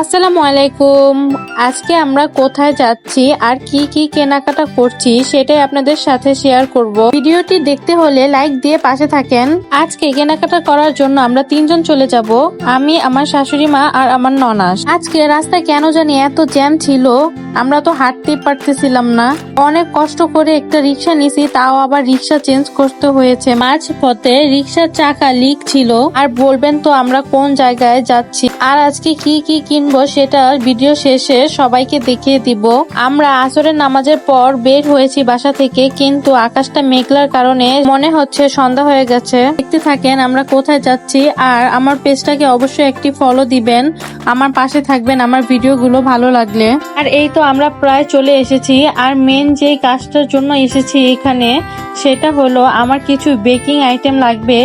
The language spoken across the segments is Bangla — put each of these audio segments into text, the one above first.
আসসালামু আলাইকুম। আজকে আমরা কোথায় যাচ্ছি আর কি কি কেনাকাটা করছি সেটাই আপনাদের সাথে শেয়ার করব। ভিডিওটি দেখতে হলে লাইক দিয়ে পাশে থাকেন। আজকে কেনাকাটা করার জন্য আমরা তিনজন চলে যাব। আমি, আমার শাশুড়ি মা আর আমার ননাস। আজকে রাস্তায় কেন জানি এত জ্যাম ছিল, আমরা তো হাঁটতেই পারতেছিলাম না। অনেক কষ্ট করে একটা রিক্সা নিছি তাও আবার রিক্সা চেঞ্জ করতে হয়েছে। মাঝ পথে রিক্সার চাকা লিক ছিল, আর বলবেন তো আমরা কোন জায়গায় যাচ্ছি। আর আজকে কি কি কিনবো সেটা ভিডিও শেষে সবাইকে দেখিয়ে দিব। আমরা আসরের নামাজের পর বের হয়েছি বাসা থেকে, কিন্তু আকাশটা মেঘলার কারণে মনে হচ্ছে সন্ধ্যা হয়ে গেছে। দেখতে থাকেন আমরা কোথায় যাচ্ছি, আর আমার পেজটাকে অবশ্যই একটি ফলো দিবেন। আমার পাশে থাকবেন, আমার ভিডিওগুলো ভালো লাগলে। আর এই তো আমরা প্রায় চলে এসেছি, আর মেন যে কাজটার জন্য এসেছি এখানে, সেটা হলো আমার কিছু বেকিং আইটেম লাগবে।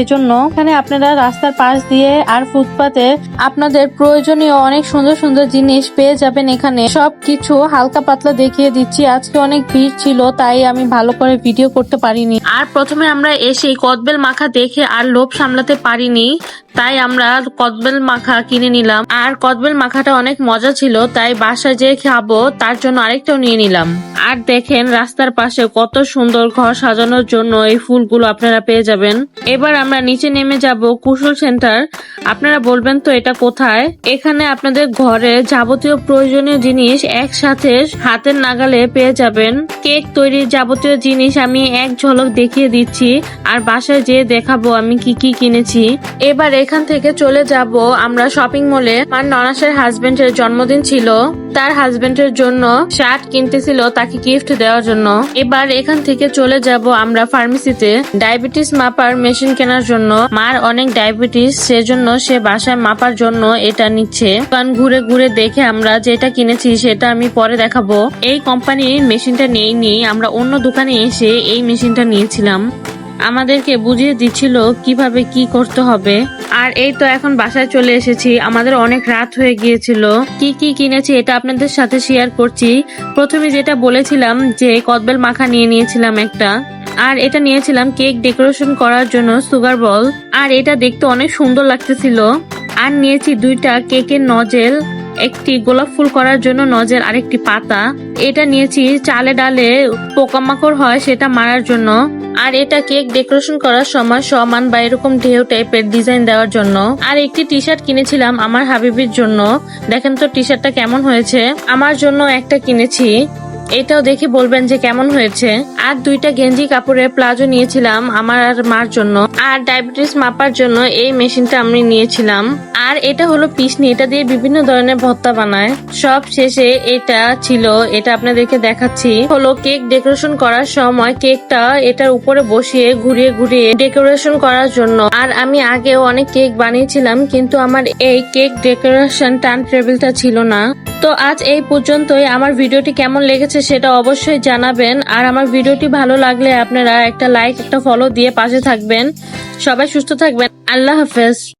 এজন্য এখানে আপনারা রাস্তার পাশ দিয়ে আর ফুটপাতে আপনাদের প্রয়োজনীয় অনেক সুন্দর সুন্দর জিনিস পেয়ে যাবেন এখানে। সব কিছু হালকা পাতলা দেখিয়ে দিচ্ছি। আজকে অনেক ভিড় ছিল, তাই আমি ভালো করে ভিডিও করতে পারিনি। আর প্রথমে আমরা এসে কদবেল মাখা দেখে আর লোভ সামলাতে পারিনি। তাই আমরা কদবেল মাখা কিনে নিলাম। আর কদবেল মাখাটা অনেক মজা ছিল, তাই বাসায় যে খাব, তার জন্য আরেকটাও নিয়ে নিলাম। আর দেখেন রাস্তার পাশে কত সুন্দর ঘর সাজানোর জন্য এই ফুলগুলো আপনারা পেয়ে যাবেন। এবার আমরা নিচে নেমে যাব কুশল সেন্টার। আপনারা বলবেন তো এটা কোথায়? এখানে আপনাদের ঘরে যাবতীয় প্রয়োজনীয় জিনিস একসাথে হাতের নাগালে পেয়ে যাবেন। কেক তৈরির যাবতীয় জিনিস আমি এক ঝলক দেখিয়ে দিচ্ছি, আর বাসায় যেয়ে দেখাবো আমি কি কি কিনেছি। এবার এখান থেকে চলে যাব আমরা শপিং মলে আমার ননাসের হাজবেন্ডের জন্মদিন ছিল। তার হাজবেন্ডের জন্য শার্ট কিনতেছিল তাকে গিফট দেওয়ার জন্য। এবার এখান থেকে চলে যাব আমরা ফার্মেসিতে ডায়াবেটিস মাপার মেশিন কেনার জন্য। মার অনেক ডায়াবেটিস সেজন্য সে বাসায় মাপার জন্য এটা নিচ্ছে। দোকান ঘুরে ঘুরে দেখে আমরা যেটা কিনেছি সেটা আমি পরে দেখাবো। এই কোম্পানির মেশিনটা নেই নি আমরা অন্য দোকানে এসে এই মেশিনটা নিয়েছিলাম। আমাদেরকে বুঝিয়ে দিচ্ছিল কীভাবে কি করতে হবে। আর এই তো এখন বাসায় চলে এসেছি। আমাদের অনেক রাত হয়ে গিয়েছিল। কি কি কিনেছি এটা আপনাদের সাথে শেয়ার করছি। প্রথমে যেটা বলেছিলাম যে কদবেল মাখা নিয়ে নিয়েছিলাম একটা। আর এটা নিয়েছিলাম কেক ডেকোরেশন করার জন্য সুগার বল। আর এটা দেখতে অনেক সুন্দর লাগতেছিল। আর নিয়েছি দুইটা কেকের নজেল, একটি গোলাপ ফুল করার জন্য নজেল, আরেকটি পাতা। এটা নিয়েছি চালে ডালে পোকামাকড় হয় সেটা মারার জন্য। আর এটা কেক ডেকোরেশন করার সময় সমান বা এরকম ঢেউ টাইপের ডিজাইন দেওয়ার জন্য। আর একটি টি শার্ট কিনেছিলাম আমার হাবিবির জন্য। দেখেন তো টি শার্টটা কেমন হয়েছে? আমার জন্য একটা কিনেছি। এটাও দেখে বলবেন যে কেমন হয়েছে। আর দুইটা গেঞ্জি কাপড়ের প্লাজো নিয়েছিলাম আমার আর মার জন্য। আর ডায়াবেটিস মাপার জন্য এই মেশিনটা আমি নিয়েছিলাম। আর এটা হলো পিসনি, এটা দিয়ে বিভিন্ন ধরনের ভর্তা বানায়। সব শেষে এটা ছিল, এটা আপনাদেরকে দেখাচ্ছি। হলো কেক ডেকোরেশন করার সময় কেকটা এটার উপরে বসিয়ে ঘুরিয়ে ঘুরিয়ে ডেকোরেশন করার জন্য। আর আমি আগেও অনেক কেক বানিয়েছিলাম, কিন্তু আমার এই কেক ডেকোরেশন টার্ন টেবিলটা ছিল না। তো আজ এই পর্যন্তই। আমার ভিডিওটি কেমন লেগেছে সেটা অবশ্যই জানাবেন। আর আমার ভিডিওটি ভালো লাগলে আপনারা একটা লাইক, একটা ফলো দিয়ে পাশে থাকবেন। সবাই সুস্থ থাকবেন। আল্লাহ হাফেজ।